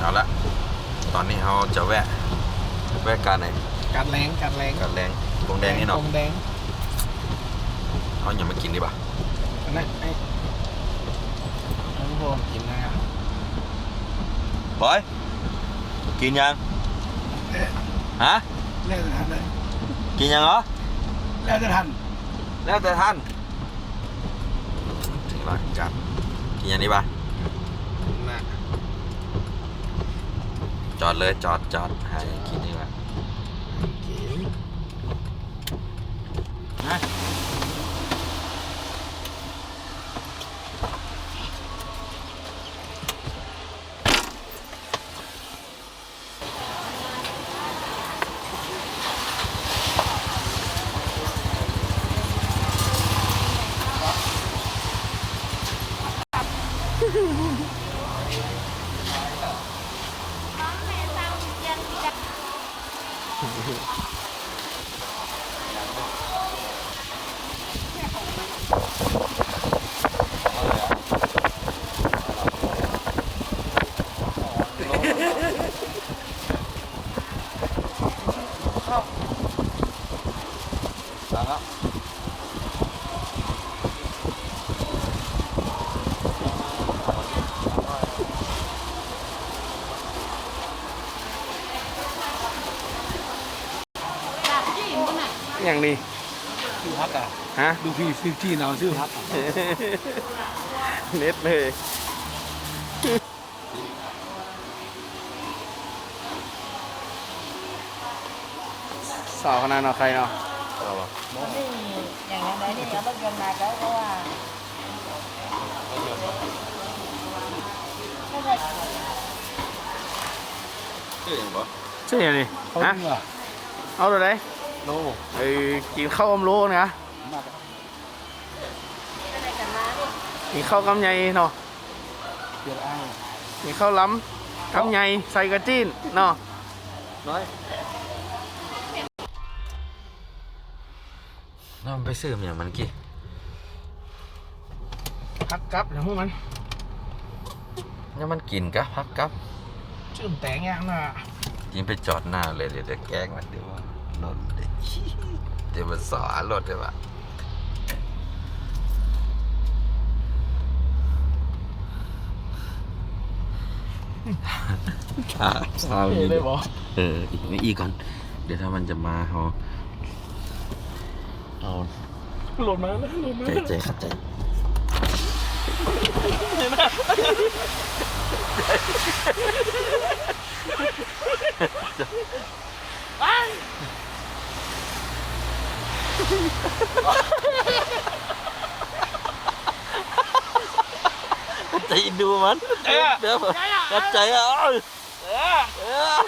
เอาละ ตอนนี้เราจะแวะ แวะการไหนกัดแรงกัดแรงการแดงตรงแดงนี่เนาะตรงแดงเอาอย่ามากินดีป่ะอันนั่นไอ้น้องโบกินนะครับบอย กินยัง ฮะ แล้วจะทันเลยกินยังเหรอ แล้วจะทัน แล้วแต่ท่านถึงร้านกันกินอย่างนี้ป่ะน่ะ จอดเลยจอดจอดให้กินดีกว่า กินนะสั่งแล้ว อย่างนี้ชื่อพักอะฮะ ดูพี่ฟิฟที่เราชื่อพักอะเน็ตเลย สาวขนาดเราใครเนาะนี่อย่างนั้นเลยนี่เอารถยนต์มาก็เพราะว่าไม่ได้ชื่ออย่างบ่ชื่ออย่างนี้เขาฮะจริงเหรอเอาตัวไหน โลไอ้กินข้าวอมโลนะอะไรกันมาดิกินข้าวกำไยเนาะเดี๋ยวอ้างกินข้าวล้ำกำไยใส่กระจีนเนาะน้อยน้ำไปซื้อมาอย่างมันกี่พักกับนะพวกมันนี่มันกินกะพักกับชื่อแต่งอย่างน่ะยิงไปจอดหน้าเลยเดี๋ยวจะแกล้งมันเดี๋ยวว่า รถเดี๋ยวเดี๋ยวมันสอรถเดี๋ยวว่าช้าช้าเท่เลยบอเอออีกไม่อีกก่อน เดี๋ยวถ้ามันจะมาเขาเอาหล่นมาแล้วหล่นมาใจใจขัดใจ ใจดูมันเดี๋ยวขัดใจอะเอ้ยเออ